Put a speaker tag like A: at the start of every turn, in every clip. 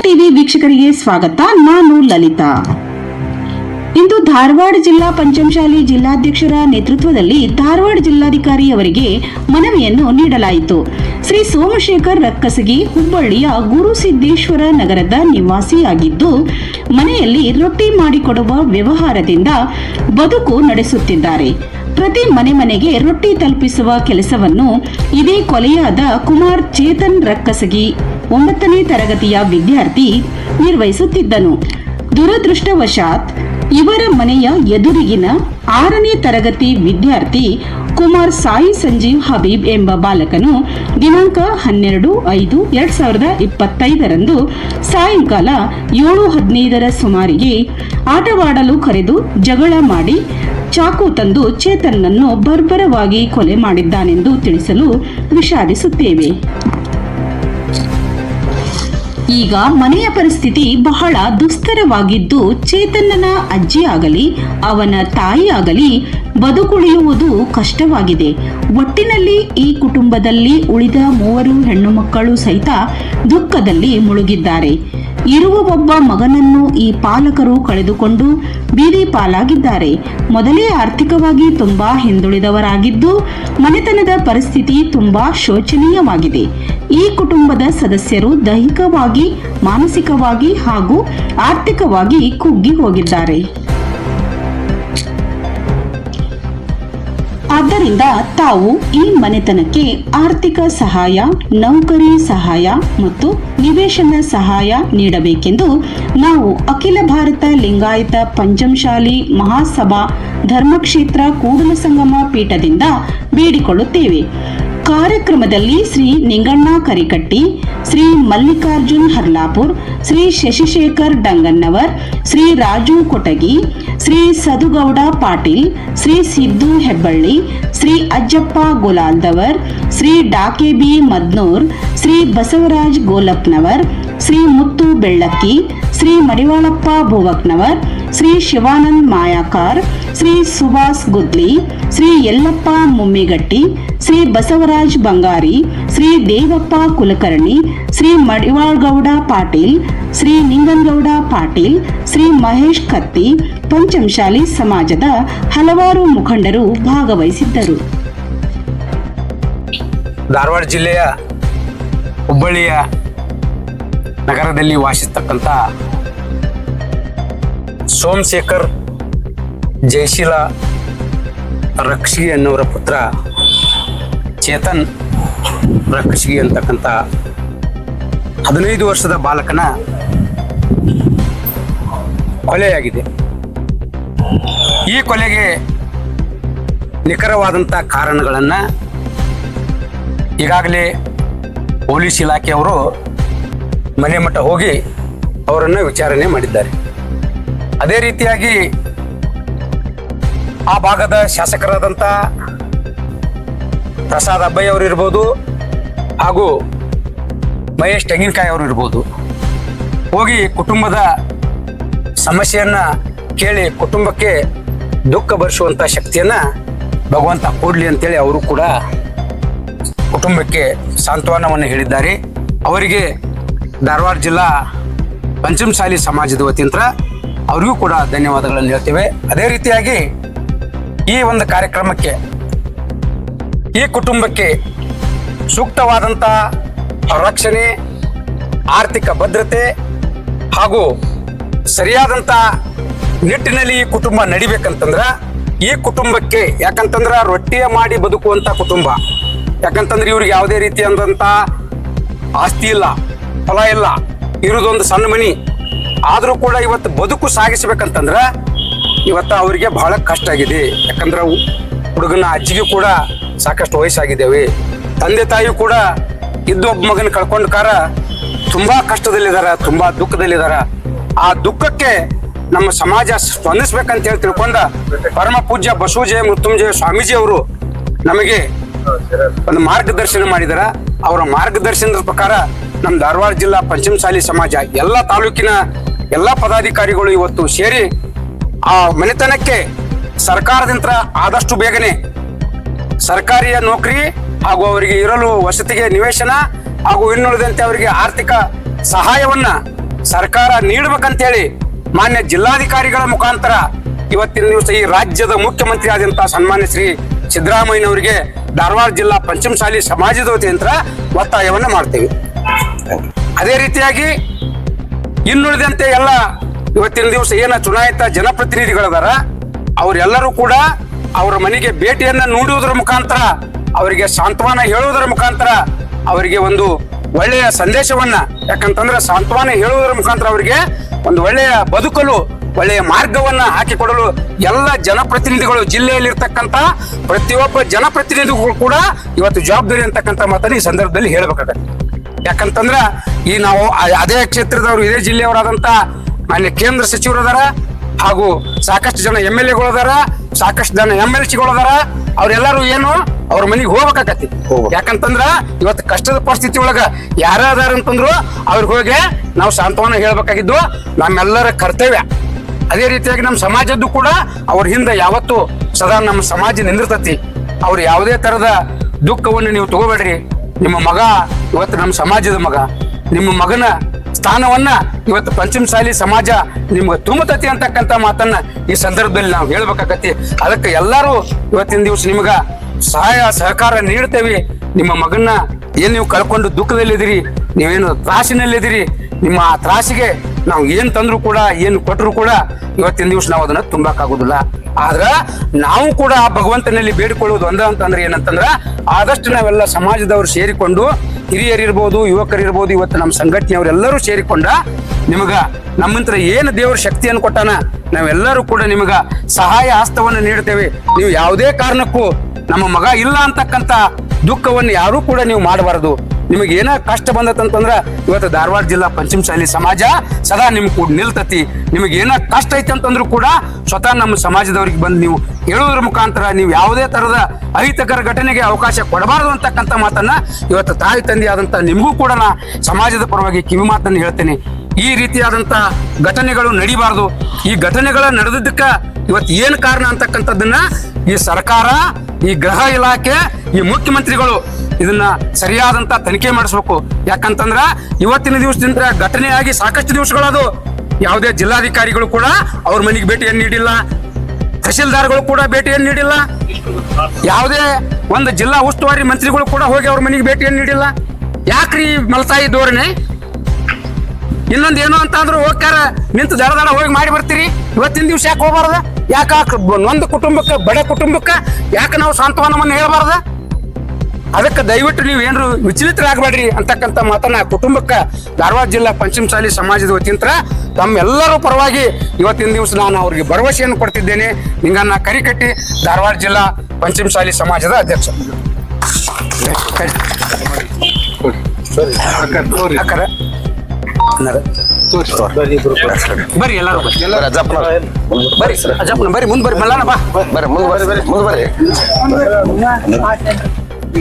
A: TV ವೀಕ್ಷಕರಿಗೆ ಸ್ವಾಗತ. ನಾನು ಲಲಿತಾ. ಇಂದು ಧಾರವಾಡ ಜಿಲ್ಲಾ ಪಂಚಮಶಾಲಿ ಜಿಲ್ಲಾಧ್ಯಕ್ಷರ ನೇತೃತ್ವದಲ್ಲಿ ಧಾರವಾಡ ಜಿಲ್ಲಾಧಿಕಾರಿ ಅವರಿಗೆ ಮನವಿಯನ್ನು ನೀಡಲಾಯಿತು. ಶ್ರೀ ಸೋಮಶೇಖರ್ ರಕ್ಕಸಗಿ ಹುಬ್ಬಳ್ಳಿಯ ಗುರುಸಿದ್ದೇಶ್ವರ ನಗರದ ನಿವಾಸಿಯಾಗಿದ್ದು, ಮನೆಯಲ್ಲಿ ರೊಟ್ಟಿ ಮಾಡಿಕೊಡುವ ವ್ಯವಹಾರದಿಂದ ಬದುಕು ನಡೆಸುತ್ತಿದ್ದಾರೆ. ಪ್ರತಿ ಮನೆ ಮನೆಗೆ ರೊಟ್ಟಿ ತಲುಪಿಸುವ ಕೆಲಸವನ್ನು ಇದೇ ಕೊಲೆಯಾದ ಕುಮಾರ್ ಚೇತನ್ ರಕ್ಕಸಗಿ ಒಂಬತ್ತನೇ ತರಗತಿಯ ವಿದ್ಯಾರ್ಥಿ ನಿರ್ವಹಿಸುತ್ತಿದ್ದನು. ದುರದೃಷ್ಟವಶಾತ್ ಇವರ ಮನೆಯ ಎದುರಿಗಿನ ಆರನೇ ತರಗತಿ ವಿದ್ಯಾರ್ಥಿ ಕುಮಾರ್ ಸಾಯಿ ಸಂಜೀವ್ ಹಬೀಬ್ ಎಂಬ ಬಾಲಕನು ದಿನಾಂಕ ಹನ್ನೆರಡು ಐದು ಎರಡ್ ಸಾವಿರದ ಇಪ್ಪತ್ತೈದರಂದು ಸಾಯಂಕಾಲ ಏಳು ಹದಿನೈದರ ಸುಮಾರಿಗೆ ಆಟವಾಡಲು ಕರೆದು ಜಗಳ ಮಾಡಿ ಚಾಕು ತಂದು ಚೇತನ್ನನ್ನು ಬರ್ಬರವಾಗಿ ಕೊಲೆ ಮಾಡಿದ್ದಾನೆಂದು ತಿಳಿಸಲು ವಿಷಾದಿಸುತ್ತೇವೆ ಈಗ ಮನೆಯ ಪರಿಸ್ಥಿತಿ ಬಹಳ ದುಸ್ತರವಾಗಿದ್ದು ಚೇತನ್ನನ ಅಜ್ಜಿಯಾಗಲಿ, ಅವನ ತಾಯಿಯಾಗಲಿ ಬದುಕುಳಿಯುವುದು ಕಷ್ಟವಾಗಿದೆ. ಒಟ್ಟಿನಲ್ಲಿ ಈ ಕುಟುಂಬದಲ್ಲಿ ಉಳಿದ ಮೂವರು ಹೆಣ್ಣು ಮಕ್ಕಳು ಸಹಿತ ದುಃಖದಲ್ಲಿ ಮುಳುಗಿದ್ದಾರೆ. ಇರುವ ಒಬ್ಬ ಮಗನನ್ನು ಈ ಪಾಲಕರು ಕಳೆದುಕೊಂಡು ಬೀದಿ ಪಾಲಾಗಿದ್ದಾರೆ. ಮೊದಲೇ ಆರ್ಥಿಕವಾಗಿ ತುಂಬಾ ಹಿಂದುಳಿದವರಾಗಿದ್ದು, ಮನೆತನದ ಪರಿಸ್ಥಿತಿ ತುಂಬಾ ಶೋಚನೀಯವಾಗಿದೆ. ಈ ಕುಟುಂಬದ ಸದಸ್ಯರು ದೈಹಿಕವಾಗಿ, ಮಾನಸಿಕವಾಗಿ ಹಾಗೂ ಆರ್ಥಿಕವಾಗಿ ಕುಗ್ಗಿ ಹೋಗಿದ್ದಾರೆ. ಆದ್ದರಿಂದ ತಾವು ಈ ಮನೆತನಕ್ಕೆ ಆರ್ಥಿಕ ಸಹಾಯ, ನೌಕರಿ ಸಹಾಯ ಮತ್ತು ನಿವೇಶನ ಸಹಾಯ ನೀಡಬೇಕೆಂದು ನಾವು ಅಖಿಲ ಭಾರತ ಲಿಂಗಾಯತ ಪಂಚಮಶಾಲಿ ಮಹಾಸಭಾ ಧರ್ಮಕ್ಷೇತ್ರ ಕೂಡಲ ಸಂಗಮ ಪೀಠದಿಂದ ಬೇಡಿಕೊಳ್ಳುತ್ತೇವೆ. ಕಾರ್ಯಕ್ರಮದಲ್ಲಿ ಶ್ರೀ ನಿಂಗಣ್ಣ ಕರಿಕಟ್ಟಿ, ಶ್ರೀ ಮಲ್ಲಿಕಾರ್ಜುನ್ ಹರ್ಲಾಪುರ್, ಶ್ರೀ ಶಶಿಶೇಖರ್ ಡಂಗನ್ನವರ್ ಶ್ರೀ ರಾಜು ಕೊಟಗಿ, ಶ್ರೀ ಸದುಗೌಡ ಪಾಟೀಲ್, ಶ್ರೀ ಸಿದ್ದು ಹೆಬ್ಬಳ್ಳಿ, ಶ್ರೀ ಅಜ್ಜಪ್ಪ ಗೋಲಾಲ್ದವರ್ ಶ್ರೀ ಡಾಕೆಬಿ ಮದ್ನೂರ್, ಶ್ರೀ ಬಸವರಾಜ್ ಗೋಲಪ್ನವರ್ ಶ್ರೀ ಮುತ್ತು ಬೆಳ್ಳಕ್ಕಿ, ಶ್ರೀ ಮಡಿವಾಳಪ್ಪ ಭೂವಕ್ನವರ್, ಶ್ರೀ ಶಿವಾನಂದ್ ಮಾಯಾಕಾರ್, ಶ್ರೀ ಸುಭಾಸ್ ಗುದ್ಲಿ, ಶ್ರೀ ಯಲ್ಲಪ್ಪ ಮುಮ್ಮಿಗಟ್ಟಿ ಶ್ರೀ ಬಸವರಾಜ್ ಬಂಗಾರಿ, ಶ್ರೀ ದೇವಪ್ಪ ಕುಲಕರ್ಣಿ, ಶ್ರೀ ಮಡಿವಾಳ್ಗೌಡ ಪಾಟೀಲ್, ಶ್ರೀ ನಿಂಗನಗೌಡ ಪಾಟೀಲ್, ಶ್ರೀ ಮಹೇಶ್ ಕತ್ತಿ ಪಂಚಮಶಾಲಿ ಸಮಾಜದ ಹಲವಾರು ಮುಖಂಡರು ಭಾಗವಹಿಸಿದ್ದರು.
B: ಧಾರವಾಡ ಜಿಲ್ಲೆಯ ಹುಬ್ಬಳ್ಳಿಯ ನಗರದಲ್ಲಿ ವಾಸಿಸ್ತಕ್ಕಂಥ ಸೋಮಶೇಖರ್ ಜಯಶೀಲ ರಕ್ಷಿ ಅನ್ನೋರ ಪುತ್ರ ಚೇತನ್ ರಕ್ಷಿ ಅಂತಕ್ಕಂಥ ಹದಿನೈದು ವರ್ಷದ ಬಾಲಕನ ಕೊಲೆಯಾಗಿದೆ. ಈ ಕೊಲೆಗೆ ನಿಖರವಾದಂಥ ಕಾರಣಗಳನ್ನು ಈಗಾಗಲೇ ಪೊಲೀಸ್ ಇಲಾಖೆಯವರು ಮನೆ ಮಠ ಹೋಗಿ ಅವರನ್ನು ವಿಚಾರಣೆ ಮಾಡಿದ್ದಾರೆ. ಅದೇ ರೀತಿಯಾಗಿ ಆ ಭಾಗದ ಶಾಸಕರಾದಂಥ ಪ್ರಸಾದ್ ಅಬ್ಬಯ್ಯ ಅವರು ಇರ್ಬೋದು ಹಾಗೂ ಮಹೇಶ್ ತೆಂಗಿನಕಾಯಿ ಅವರು ಇರ್ಬೋದು. ಹೋಗಿ ಕುಟುಂಬದ ಸಮಸ್ಯೆಯನ್ನ ಕೇಳಿ ಕುಟುಂಬಕ್ಕೆ ದುಃಖ ಭರಿಸುವಂಥ ಶಕ್ತಿಯನ್ನ ಭಗವಂತ ಕೊಡ್ಲಿ ಅಂತೇಳಿ ಅವರು ಕೂಡ ಕುಟುಂಬಕ್ಕೆ ಸಾಂತ್ವನವನ್ನು ಹೇಳಿದ್ದಾರೆ. ಅವರಿಗೆ ಧಾರವಾಡ ಜಿಲ್ಲಾ ಪಂಚಮಸಾಲಿ ಸಮಾಜದ ವತಿಯಿಂದ ಅವರಿಗೂ ಕೂಡ ಧನ್ಯವಾದಗಳನ್ನು ಹೇಳ್ತೇವೆ. ಅದೇ ರೀತಿಯಾಗಿ ಈ ಒಂದು ಕಾರ್ಯಕ್ರಮಕ್ಕೆ ಈ ಕುಟುಂಬಕ್ಕೆ ಸೂಕ್ತವಾದಂಥ ರಕ್ಷಣೆ, ಆರ್ಥಿಕ ಭದ್ರತೆ ಹಾಗೂ ಸರಿಯಾದಂಥ ನಿಟ್ಟಿನಲ್ಲಿ ಈ ಕುಟುಂಬ ನಡಿಬೇಕಂತಂದ್ರೆ, ಈ ಕುಟುಂಬಕ್ಕೆ ಯಾಕಂತಂದ್ರೆ ರೊಟ್ಟಿಯ ಮಾಡಿ ಬದುಕುವಂತ ಕುಟುಂಬ. ಯಾಕಂತಂದ್ರೆ ಇವ್ರಿಗೆ ಯಾವುದೇ ರೀತಿಯಾದಂಥ ಆಸ್ತಿ ಇಲ್ಲ ಫಲ ಇಲ್ಲ ಇರೋದೊಂದು ಸಣ್ಣ ಮನಿ. ಆದರೂ ಕೂಡ ಇವತ್ತು ಬದುಕು ಸಾಗಿಸ್ಬೇಕಂತಂದ್ರ ಇವತ್ತು ಅವರಿಗೆ ಬಹಳ ಕಷ್ಟ ಆಗಿದೆ. ಯಾಕಂದ್ರೆ ಹುಡುಗನ ಅಜ್ಜಿಗೂ ಕೂಡ ಸಾಕಷ್ಟು ವಯಸ್ಸಾಗಿದ್ದೇವೆ. ತಂದೆ ತಾಯಿ ಕೂಡ ಇದ್ದು ಒಬ್ಬ ಮಗನ ಕಳ್ಕೊಂಡ ಕಾರ ತುಂಬಾ ಕಷ್ಟದಲ್ಲಿದ್ದಾರೆ ತುಂಬಾ ದುಃಖದಲ್ಲಿದ್ದಾರೆ ಆ ದುಃಖಕ್ಕೆ ನಮ್ಮ ಸಮಾಜ ಸ್ಪಂದಿಸ್ಬೇಕಂತ ಹೇಳಿ ತಿಳ್ಕೊಂಡ ಪರಮ ಪೂಜ್ಯ ಬಸವಜಯ ಮೃತ್ಯುಂಜಯ ಸ್ವಾಮೀಜಿ ಅವರು ನಮಗೆ ಒಂದು ಮಾರ್ಗದರ್ಶನ ಮಾಡಿದಾರ. ಅವರ ಮಾರ್ಗದರ್ಶನದ ಪ್ರಕಾರ ನಮ್ಮ ಧಾರವಾಡ ಜಿಲ್ಲಾ ಪಂಚಮಸಾಲಿ ಸಮಾಜ, ಎಲ್ಲ ತಾಲೂಕಿನ ಎಲ್ಲ ಪದಾಧಿಕಾರಿಗಳು ಇವತ್ತು ಸೇರಿ ಆ ಮನೆತನಕ್ಕೆ ಸರ್ಕಾರದಿಂದ ಆದಷ್ಟು ಬೇಗನೆ ಸರ್ಕಾರಿಯ ನೌಕರಿ ಹಾಗೂ ಅವರಿಗೆ ಇರಲು ವಸತಿಗೆ ನಿವೇಶನ ಹಾಗೂ ಇನ್ನುಳಿದಂತೆ ಅವರಿಗೆ ಆರ್ಥಿಕ ಸಹಾಯವನ್ನ ಸರ್ಕಾರ ನೀಡಬೇಕಂತೇಳಿ ಮಾನ್ಯ ಜಿಲ್ಲಾಧಿಕಾರಿಗಳ ಮುಖಾಂತರ ಇವತ್ತಿನ ದಿವಸ ಈ ರಾಜ್ಯದ ಮುಖ್ಯಮಂತ್ರಿ ಆದಂತಹ ಸನ್ಮಾನ್ಯ ಶ್ರೀ ಸಿದ್ದರಾಮಯ್ಯನವರಿಗೆ ಧಾರವಾಡ ಜಿಲ್ಲಾ ಪಂಚಮಸಾಲಿ ಸಮಾಜದ ವತಿಯಿಂದ ಒತ್ತಾಯವನ್ನು ಮಾಡ್ತೇವೆ. ಅದೇ ರೀತಿಯಾಗಿ ಇನ್ನುಳಿದಂತೆ ಎಲ್ಲ ಇವತ್ತಿನ ದಿವಸ ಏನ ಚುನಾಯಿತ ಜನಪ್ರತಿನಿಧಿಗಳದಾರ ಅವರೆಲ್ಲರೂ ಕೂಡ ಅವರ ಮನೆಗೆ ಭೇಟಿಯನ್ನ ನೋಡುವುದರ ಮುಖಾಂತರ, ಅವರಿಗೆ ಸಾಂತ್ವನ ಹೇಳುವುದರ ಮುಖಾಂತರ, ಅವರಿಗೆ ಒಂದು ಒಳ್ಳೆಯ ಸಂದೇಶವನ್ನ, ಯಾಕಂತಂದ್ರೆ ಸಾಂತ್ವನ ಹೇಳುವುದರ ಮುಖಾಂತರ ಅವರಿಗೆ ಒಂದು ಒಳ್ಳೆಯ ಬದುಕಲು, ಒಳ್ಳೆಯ ಮಾರ್ಗವನ್ನ ಹಾಕಿಕೊಡಲು ಎಲ್ಲ ಜನಪ್ರತಿನಿಧಿಗಳು ಜಿಲ್ಲೆಯಲ್ಲಿರ್ತಕ್ಕಂಥ ಪ್ರತಿಯೊಬ್ಬ ಜನಪ್ರತಿನಿಧಿಗಳು ಕೂಡ ಇವತ್ತು ಜವಾಬ್ದಾರಿ ಅಂತಕ್ಕಂಥ ಮಾತನ್ನು ಈ ಸಂದರ್ಭದಲ್ಲಿ ಹೇಳ್ಬೇಕಾಗತ್ತೆ. ಯಾಕಂತಂದ್ರ ಈ ನಾವು ಅದೇ ಕ್ಷೇತ್ರದವರು ಇದೇ ಜಿಲ್ಲೆಯವರಾದಂತ ಮಾನ್ಯ ಕೇಂದ್ರ ಸಚಿವರು ಅದಾರ ಹಾಗೂ ಸಾಕಷ್ಟು ಜನ ಎಂ ಎಲ್ ಎಗಳು ಅದಾರ ಸಾಕಷ್ಟು ಜನ ಎಂ ಎಲ್ ಸಿಗಳು ಅದಾರ. ಅವ್ರೆಲ್ಲರೂ ಏನು ಅವ್ರ ಮನೆಗೆ ಹೋಗ್ಬೇಕಾಕತಿ ಯಾಕಂತಂದ್ರ ಇವತ್ತು ಕಷ್ಟದ ಪರಿಸ್ಥಿತಿ ಒಳಗ ಯಾರ ಅದಾರ ಅಂತಂದ್ರು ಅವ್ರಿಗೆ ಹೋಗಿ ನಾವು ಸಾಂತ್ವನ ಹೇಳ್ಬೇಕಾಗಿದ್ದು ನಮ್ಮೆಲ್ಲರ ಕರ್ತವ್ಯ. ಅದೇ ರೀತಿಯಾಗಿ ನಮ್ಮ ಸಮಾಜದ್ದು ಕೂಡ ಅವ್ರ ಹಿಂದೆ ಯಾವತ್ತು ಸದಾ ನಮ್ಮ ಸಮಾಜ ನಿಂದಿರ್ತತಿ. ಅವ್ರು ಯಾವುದೇ ತರದ ದುಃಖವನ್ನು ನೀವು ತಗೋಬೇಡ್ರಿ. ನಿಮ್ಮ ಮಗ ಇವತ್ತು ನಮ್ಮ ಸಮಾಜದ ಮಗ. ನಿಮ್ಮ ಮಗನ ಸ್ಥಾನವನ್ನ ಇವತ್ತು ಪಂಚಮಸಾಲಿ ಸಮಾಜ ನಿಮ್ಗೆ ತುಂಬತತಿ ಅಂತಕ್ಕಂಥ ಮಾತನ್ನ ಈ ಸಂದರ್ಭದಲ್ಲಿ ನಾವು ಹೇಳ್ಬೇಕಾಗತಿ ಅದಕ್ಕೆ ಎಲ್ಲರೂ ಇವತ್ತಿನ ದಿವಸ ನಿಮ್ಗ ಸಹಾಯ, ಸಹಕಾರ ನೀಡ್ತೇವೆ. ನಿಮ್ಮ ಮಗನ್ನ ಏನ್ ನೀವು ಕಳ್ಕೊಂಡು ದುಃಖದಲ್ಲಿದ್ದೀರಿ, ನೀವೇನು ತ್ರಾಸಿನಲ್ಲಿದ್ದೀರಿ, ನಿಮ್ಮ ಆ ತ್ರಾಸಿಗೆ ನಾವು ಏನ್ ತಂದ್ರು ಕೂಡ, ಏನು ಕೊಟ್ಟರು ಕೂಡ ಇವತ್ತಿನ ದಿವಸ ನಾವು ಅದನ್ನ ತುಂಬಕ್ಕಾಗೋದಿಲ್ಲ ಆದ್ರ ನಾವು ಕೂಡ ಆ ಭಗವಂತನಲ್ಲಿ ಬೇಡಿಕೊಳ್ಳುವುದು ಒಂದ ಅಂತಂದ್ರೆ ಏನಂತಂದ್ರ, ಆದಷ್ಟು ನಾವೆಲ್ಲ ಸಮಾಜದವರು ಸೇರಿಕೊಂಡು, ಹಿರಿಯರಿರ್ಬೋದು, ಯುವಕರಿರ್ಬೋದು, ಇವತ್ತು ನಮ್ಮ ಸಂಘಟನೆಯವರೆಲ್ಲರೂ ಸೇರಿಕೊಂಡ ನಿಮಗ ನಮ್ಮಂತ್ರ ಏನು ದೇವರ ಶಕ್ತಿಯನ್ನು ಕೊಟ್ಟಾನ ನಾವೆಲ್ಲರೂ ಕೂಡ ನಿಮಗ ಸಹಾಯ ಹಸ್ತವನ್ನು ನೀಡ್ತೇವೆ. ನೀವು ಯಾವುದೇ ಕಾರಣಕ್ಕೂ ನಮ್ಮ ಮಗ ಇಲ್ಲ ಅಂತಕ್ಕಂತ ದುಃಖವನ್ನು ಯಾರೂ ಕೂಡ ನೀವು ಮಾಡಬಾರದು. ನಿಮಗೆ ಏನ ಕಷ್ಟ ಬಂದತ್ತಂತಂದ್ರ ಇವತ್ತು ಧಾರವಾಡ ಜಿಲ್ಲಾ ಪಂಚಮಸಾಲಿ ಸಮಾಜ ಸದಾ ನಿಮ್ ಕೂಡ ನಿಲ್ತತಿ. ನಿಮಗೆ ಏನ ಕಷ್ಟ ಐತೆ ಅಂತಂದ್ರೂ ಕೂಡ ಸ್ವತಃ ನಮ್ಮ ಸಮಾಜದವ್ರಿಗೆ ಬಂದು ನೀವು ಹೇಳುವುದ್ರ ಮುಖಾಂತರ ನೀವು ಯಾವುದೇ ತರದ ಅಹಿತಕರ ಘಟನೆಗೆ ಅವಕಾಶ ಕೊಡಬಾರದು ಅಂತಕ್ಕಂಥ ಮಾತನ್ನ ಇವತ್ತು ತಾಯಿ ತಂದೆ ಆದಂತ ನಿಮಗೂ ಕೂಡ ನಾ ಸಮಾಜದ ಪರವಾಗಿ ಕಿವಿ ಮಾತನ್ನು ಹೇಳ್ತೇನೆ. ಈ ರೀತಿಯಾದಂತ ಘಟನೆಗಳು ನಡಿಬಾರದು. ಈ ಘಟನೆಗಳ ನಡೆದಿದ್ದಕ್ಕ ಇವತ್ತು ಏನು ಕಾರಣ ಅಂತಕ್ಕಂಥದ್ದನ್ನ ಈ ಸರ್ಕಾರ, ಈ ಗೃಹ ಇಲಾಖೆ, ಈ ಮುಖ್ಯಮಂತ್ರಿಗಳು ಇದನ್ನ ಸರಿಯಾದಂತ ತನಿಖೆ ಮಾಡಿಸ್ಬೇಕು. ಯಾಕಂತಂದ್ರ ಇವತ್ತಿನ ದಿವಸದಿಂದ ಘಟನೆಯಾಗಿ ಸಾಕಷ್ಟು ದಿವಸಗಳದು. ಯಾವುದೇ ಜಿಲ್ಲಾಧಿಕಾರಿಗಳು ಕೂಡ ಅವ್ರ ಮನೆಗೆ ಭೇಟಿಯನ್ನು ನೀಡಿಲ್ಲ. ತಹಶೀಲ್ದಾರ್ಗಳು ಕೂಡ ಭೇಟಿಯನ್ನು ನೀಡಿಲ್ಲ. ಯಾವುದೇ ಒಂದು ಜಿಲ್ಲಾ ಉಸ್ತುವಾರಿ ಮಂತ್ರಿಗಳು ಕೂಡ ಹೋಗಿ ಅವ್ರ ಮನೆಗೆ ಭೇಟಿಯನ್ನು ನೀಡಿಲ್ಲ. ಯಾಕ್ರಿ ಮಲತಾಯಿ ಧೋರಣೆ? ಇನ್ನೊಂದು ಏನು ಅಂತ ಅಂದ್ರು ಹೋಗ್ತಾರ ನಿಂತು ದಡ ಹೋಗಿ ಮಾಡಿ ಬರ್ತೀರಿ. ಇವತ್ತಿನ ದಿವ್ಸ ಯಾಕೆ ಹೋಗ್ಬಾರ್ದ? ಯಾಕ ಒಂದು ಕುಟುಂಬಕ್ಕೆ, ಬಡ ಕುಟುಂಬಕ್ಕೆ ಯಾಕೆ ನಾವು ಸಾಂತ್ವನವನ್ನು ಹೇಳ್ಬಾರ್ದ? ಅದಕ್ಕೆ ದಯವಿಟ್ಟು ನೀವು ಏನ್ರು ವಿಚಲಿತರಾಗಬೇಡ್ರಿ ಅಂತಕ್ಕಂಥ ಮಾತನ್ನ ಕುಟುಂಬಕ್ಕೆ ಧಾರವಾಡ ಜಿಲ್ಲಾ ಪಂಚಮಸಾಲಿ ಸಮಾಜದ ವತಿಯಿಂದ ತಮ್ಮೆಲ್ಲರೂ ಪರವಾಗಿ ಇವತ್ತಿನ ದಿವಸ ನಾನು ಅವ್ರಿಗೆ ಭರವಸೆಯನ್ನು ಕೊಡ್ತಿದ್ದೇನೆ. ಹಿಂಗನ್ನ ಕರಿಕಟ್ಟಿ ಧಾರವಾಡ ಜಿಲ್ಲಾ ಪಂಚಮಸಾಲಿ ಸಮಾಜದ ಅಧ್ಯಕ್ಷ. ಬರ್ರಿ ಎಲ್ಲರೂ ಬರ್ರಿ. ಅಜ್ಜಪ್ಪನ ಬರ್ರಿ ಮುಂದೆ ಬರ್ರಿ ಮಲ್ಲಣ್ಣ ಬಾ.
C: ಬರ್ರಿ ಮುಂದೆ ಬರ್ರಿ ಮುಂದೆ ಬರ್ರಿ.
D: ಏನು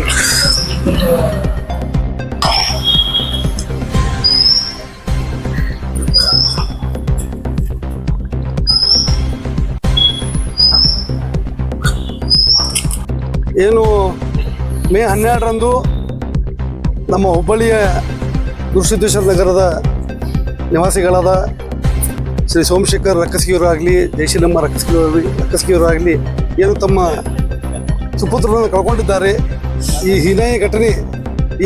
D: ಮೇ ಹನ್ನೆರಡರಂದು ನಮ್ಮ ಹುಬ್ಬಳ್ಳಿಯ ಗುರುಸಿದ್ದೇಶ್ವರ ನಗರದ ನಿವಾಸಿಗಳಾದ ಶ್ರೀ ಸೋಮಶೇಖರ್ ರಕ್ಕಸ್ಗಿಯವರಾಗಲಿ, ಜಯಶೀಲಮ್ಮ ರಕ್ಕಸ್ಗಿಯವರಾಗಲಿ ರಕ್ಕಸ್ಗಿಯವರಾಗಲಿ, ಏನು ತಮ್ಮ ಸುಪುತ್ರರನ್ನು ಕಳ್ಕೊಂಡಿದ್ದಾರೆ. ಈ ಹೀನಾಯ ಘಟನೆ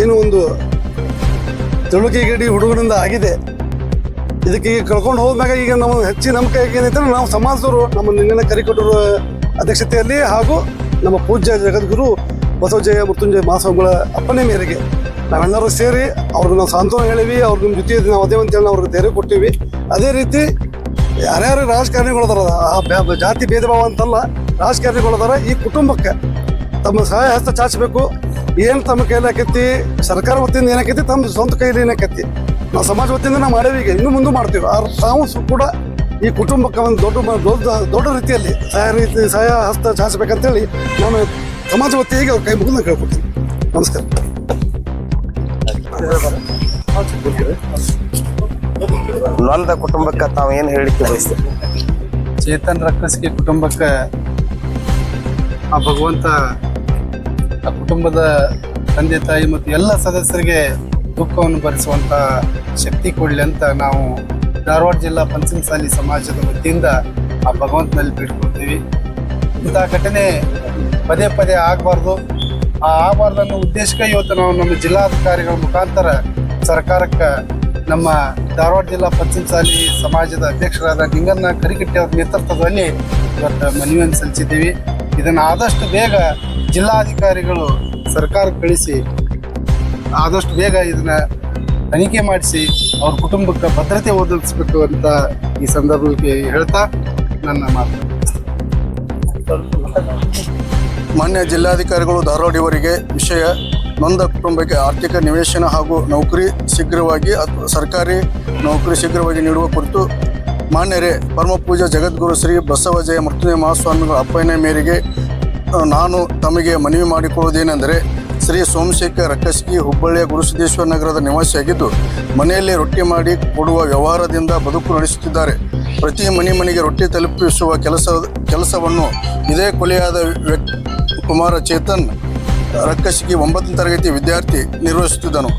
D: ಏನು ಒಂದು ತಿಳುವಳಿಕೆ ಗಡಿ ಹುಡುಗರಿಂದ ಆಗಿದೆ. ಇದಕ್ಕೆ ಈಗ ಕಳ್ಕೊಂಡು ಹೋದ್ಮ್ಯಾಗ ಈಗ ನಮ್ಮ ಹೆಚ್ಚಿನ ನಂಬಿಕೆ ಏನೈತೆ ಅಂದ್ರೆ ನಾವು ಸಮಾಜದವರು, ನಮ್ಮ ನಿನ್ನೆ ಕರಿಕೊಟ್ಟರ ಅಧ್ಯಕ್ಷತೆಯಲ್ಲಿ ಹಾಗೂ ನಮ್ಮ ಪೂಜ್ಯ ಜಗದ್ಗುರು ಬಸವಜಯ ಮೃತ್ಯುಂಜಯ ಮಹಾಸ್ವಾಮಿಗಳ ಅಪ್ಪನೆ ಮೇರೆಗೆ ನಾವೆಲ್ಲರೂ ಸೇರಿ ಅವ್ರಿಗೆ ನಾವು ಸಾಂತ್ವನ ಹೇಳಿವಿ ಅವ್ರ ನಿಮ್ಮ ಜೊತೆ ನಾವು ಅದೇ ಅಂತೇಳಿ ಅವ್ರಿಗೆ ಧೈರ್ಯ ಕೊಟ್ಟಿವಿ. ಅದೇ ರೀತಿ ಯಾರ್ಯಾರು ರಾಜಕಾರಣಿಗಳದಾರ ಜಾತಿ ಭೇದ ಭಾವ ಅಂತಲ್ಲ ರಾಜಕಾರಣಿಗಳದಾರ ಈ ಕುಟುಂಬಕ್ಕೆ ತಮ್ಮ ಸಹಾಯ ಹಸ್ತ ಚಾಚಬೇಕು. ಏನು ತಮ್ಮ ಕೈಲಿ ಆಕೈತಿ? ಸರ್ಕಾರ ವತಿಯಿಂದ ಏನಾಕೈತಿ? ತಮ್ಮ ಸ್ವಂತ ಕೈಲಿ ಏನಾಕೈತಿ? ನಾವು ಸಮಾಜ ವತಿಯಿಂದ ನಾವು ಮಾಡೇವಿ ಈಗ ಇನ್ನು ಮುಂದೆ ಮಾಡ್ತೀವಿ. ಆ ತಾವು ಕೂಡ ಈ ಕುಟುಂಬಕ್ಕೆ ಒಂದು ದೊಡ್ಡ ದೊಡ್ಡ ದೊಡ್ಡ ರೀತಿಯಲ್ಲಿ ಸಹಾಯ ರೀತಿ ಸಹಾಯ ಹಸ್ತ ಚಾಚಬೇಕಂತೇಳಿ ನಾನು ಸಮಾಜ ವತಿಯಾಗಿ ಅವ್ರ ಕೈ ಮುಗಿದ ಕೇಳ್ಕೊಡ್ತೀನಿ. ನಮಸ್ಕಾರ.
C: ನೊಂದ ಕುಟುಂಬಕ್ಕೆ ತಾವು ಏನು ಹೇಳಿಕ್ಕೆ ಬಯಸ್ತೀರಿ?
E: ಚೇತನ್ ರಕ್ಕಸ್ಗೆ ಕುಟುಂಬಕ್ಕೆ ಆ ಭಗವಂತ ಕುಟುಂಬದ ತಂದೆ, ತಾಯಿ ಮತ್ತು ಎಲ್ಲ ಸದಸ್ಯರಿಗೆ ದುಃಖವನ್ನು ಭರಿಸುವಂಥ ಶಕ್ತಿ ಕೊಡಲಿ ಅಂತ ನಾವು ಧಾರವಾಡ ಜಿಲ್ಲಾ ಪಂಚಮಸಾಲಿ ಸಮಾಜದ ವತಿಯಿಂದ ಆ ಭಗವಂತನಲ್ಲಿ ಬಿಟ್ಕೊಡ್ತೀವಿ ಇಂಥ ಘಟನೆ ಪದೇ ಪದೇ ಆಗಬಾರ್ದು. ಆ ಆಗಬಾರ್ದು ಅನ್ನೋ ಉದ್ದೇಶಕ್ಕೆ ಇವತ್ತು ನಾವು ನಮ್ಮ ಜಿಲ್ಲಾಧಿಕಾರಿಗಳ ಮುಖಾಂತರ ಸರ್ಕಾರಕ್ಕೆ ನಮ್ಮ ಧಾರವಾಡ ಜಿಲ್ಲಾ ಪಂಚಮಸಾಲಿ ಸಮಾಜದ ಅಧ್ಯಕ್ಷರಾದ ನಿಂಗನ್ನ ಕರಿಕಟ್ಟಿ ಅವ್ರ ನೇತೃತ್ವದಲ್ಲಿ ಇವತ್ತು ಮನವಿಯನ್ನು ಸಲ್ಲಿಸಿದ್ದೀವಿ. ಇದನ್ನು ಆದಷ್ಟು ಬೇಗ ಜಿಲ್ಲಾಧಿಕಾರಿಗಳು ಸರ್ಕಾರ ಕಳಿಸಿ ಆದಷ್ಟು ಬೇಗ ಇದನ್ನ ತನಿಖೆ ಮಾಡಿಸಿ ಅವ್ರ ಕುಟುಂಬಕ್ಕೆ ಭದ್ರತೆ ಒದಗಿಸ್ಬೇಕು ಅಂತ ಈ ಸಂದರ್ಭಕ್ಕೆ ಹೇಳ್ತಾ ನನ್ನ ಮಾತು.
F: ಮಾನ್ಯ ಜಿಲ್ಲಾಧಿಕಾರಿಗಳು ಧಾರವಾಡಿಯವರಿಗೆ ವಿಷಯ, ನೊಂದ ಕುಟುಂಬಕ್ಕೆ ಆರ್ಥಿಕ ನಿವೇಶನ ಹಾಗೂ ನೌಕರಿ ಶೀಘ್ರವಾಗಿ ಅಥವಾ ಸರ್ಕಾರಿ ನೌಕರಿ ಶೀಘ್ರವಾಗಿ ನೀಡುವ ಕುರಿತು ಮಾನ್ಯರೇ ಪರಮಪೂಜ ಜಗದ್ಗುರು ಶ್ರೀ ಬಸವಜಯ ಮೃತ್ಯುಂಜಯ ಮಹಾಸ್ವಾಮಿಗಳ ಅಪ್ಪಣೆ ಮೇರೆಗೆ ನಾನು ತಮಗೆ ಮನವಿ ಮಾಡಿಕೊಳ್ಳುವುದೇನೆಂದರೆ ಶ್ರೀ ಸೋಮಶೇಖರ್ ರಕ್ಕಸ್ಗಿ ಹುಬ್ಬಳ್ಳಿಯ ಗುರುಸಿದ್ದೇಶ್ವರ ನಗರದ ನಿವಾಸಿಯಾಗಿದ್ದು, ಮನೆಯಲ್ಲೇ ರೊಟ್ಟಿ ಮಾಡಿ ಕೊಡುವ ವ್ಯವಹಾರದಿಂದ ಬದುಕು ನಡೆಸುತ್ತಿದ್ದಾರೆ. ಪ್ರತಿ ಮನೆ ಮನೆಗೆ ರೊಟ್ಟಿ ತಲುಪಿಸುವ ಕೆಲಸ, ಕೆಲಸವನ್ನು ಇದೇ ಕೊಲೆಯಾದ ಕುಮಾರ ಚೇತನ್ ರಕ್ಕಸಿಗೆ ಒಂಬತ್ತನೇ ತರಗತಿ ವಿದ್ಯಾರ್ಥಿ ನಿರ್ವಹಿಸುತ್ತಿದ್ದನು.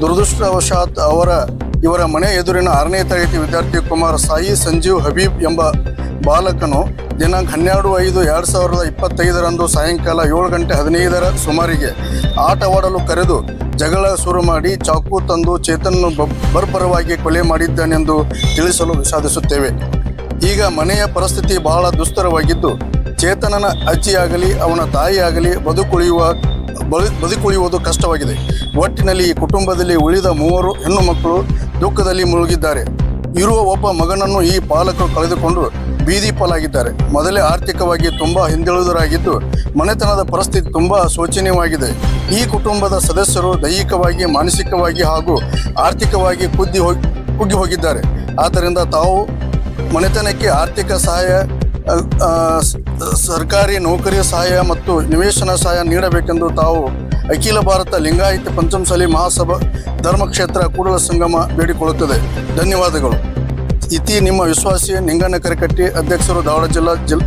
F: ದುರದೃಷ್ಟವಶಾತ್ ಅವರ, ಇವರ ಮನೆ ಎದುರಿನ ಆರನೇ ತರಗತಿ ವಿದ್ಯಾರ್ಥಿ ಕುಮಾರ್ ಸಾಯಿ ಸಂಜೀವ್ ಹಬೀಬ್ ಎಂಬ ಬಾಲಕನು ದಿನಾಂಕ ಹನ್ನೆರಡು ಐದು ಎರಡು ಸಾವಿರದ ಇಪ್ಪತ್ತೈದರಂದು ಸಾಯಂಕಾಲ ಏಳು ಗಂಟೆ ಹದಿನೈದರ ಸುಮಾರಿಗೆ ಆಟವಾಡಲು ಕರೆದು ಜಗಳ ಶುರು ಮಾಡಿ ಚಾಕು ತಂದು ಚೇತನನ್ನು ಬರ್ಬರವಾಗಿ ಕೊಲೆ ಮಾಡಿದ್ದಾನೆಂದು ತಿಳಿಸಲು ವಿಷಾದಿಸುತ್ತೇವೆ ಈಗ ಮನೆಯ ಪರಿಸ್ಥಿತಿ ಬಹಳ ದುಸ್ತರವಾಗಿದ್ದು, ಚೇತನನ ಅಜ್ಜಿಯಾಗಲಿ, ಅವನ ತಾಯಿಯಾಗಲಿ ಬದುಕುಳಿಯುವ ಬದು ಬದುಕುಳಿಯುವುದು ಕಷ್ಟವಾಗಿದೆ. ಒಟ್ಟಿನಲ್ಲಿ ಈ ಕುಟುಂಬದಲ್ಲಿ ಉಳಿದ ಮೂವರು ಹೆಣ್ಣು ಮಕ್ಕಳು ದುಃಖದಲ್ಲಿ ಮುಳುಗಿದ್ದಾರೆ. ಇರುವ ಒಬ್ಬ ಮಗನನ್ನು ಈ ಪಾಲಕರು ಕಳೆದುಕೊಂಡು ಬೀದಿ ಪಾಲಾಗಿದ್ದಾರೆ. ಮೊದಲೇ ಆರ್ಥಿಕವಾಗಿ ತುಂಬ ಹಿಂದುಳಿದರಾಗಿದ್ದು ಮನೆತನದ ಪರಿಸ್ಥಿತಿ ತುಂಬ ಶೋಚನೀಯವಾಗಿದೆ. ಈ ಕುಟುಂಬದ ಸದಸ್ಯರು ದೈಹಿಕವಾಗಿ, ಮಾನಸಿಕವಾಗಿ ಹಾಗೂ ಆರ್ಥಿಕವಾಗಿ ಕುದ್ದಿ ಹೋಗಿ, ಕುಗ್ಗಿ ಹೋಗಿದ್ದಾರೆ. ಆದ್ದರಿಂದ ತಾವು ಮನೆತನಕ್ಕೆ ಆರ್ಥಿಕ ಸಹಾಯ ಸರ್ಕಾರಿ ನೌಕರಿ ಸಹಾಯ ಮತ್ತು ನಿವೇಶನ ಸಹಾಯ ನೀಡಬೇಕೆಂದು ತಾವು ಅಖಿಲ ಭಾರತ ಲಿಂಗಾಯತ ಪಂಚಮಸಾಲಿ ಮಹಾಸಭಾ ಧರ್ಮಕ್ಷೇತ್ರ ಕೂಡಲ ಸಂಗಮ ಬೇಡಿಕೊಳ್ಳುತ್ತದೆ. ಧನ್ಯವಾದಗಳು. ಇತಿ ನಿಮ್ಮ ವಿಶ್ವಾಸಿ ನಿಂಗಣ್ಣ ಕರಿಕಟ್ಟಿ ಅಧ್ಯಕ್ಷರು ಧಾರವಾಡ ಜಿಲ್ಲಾ ಜಿಲ್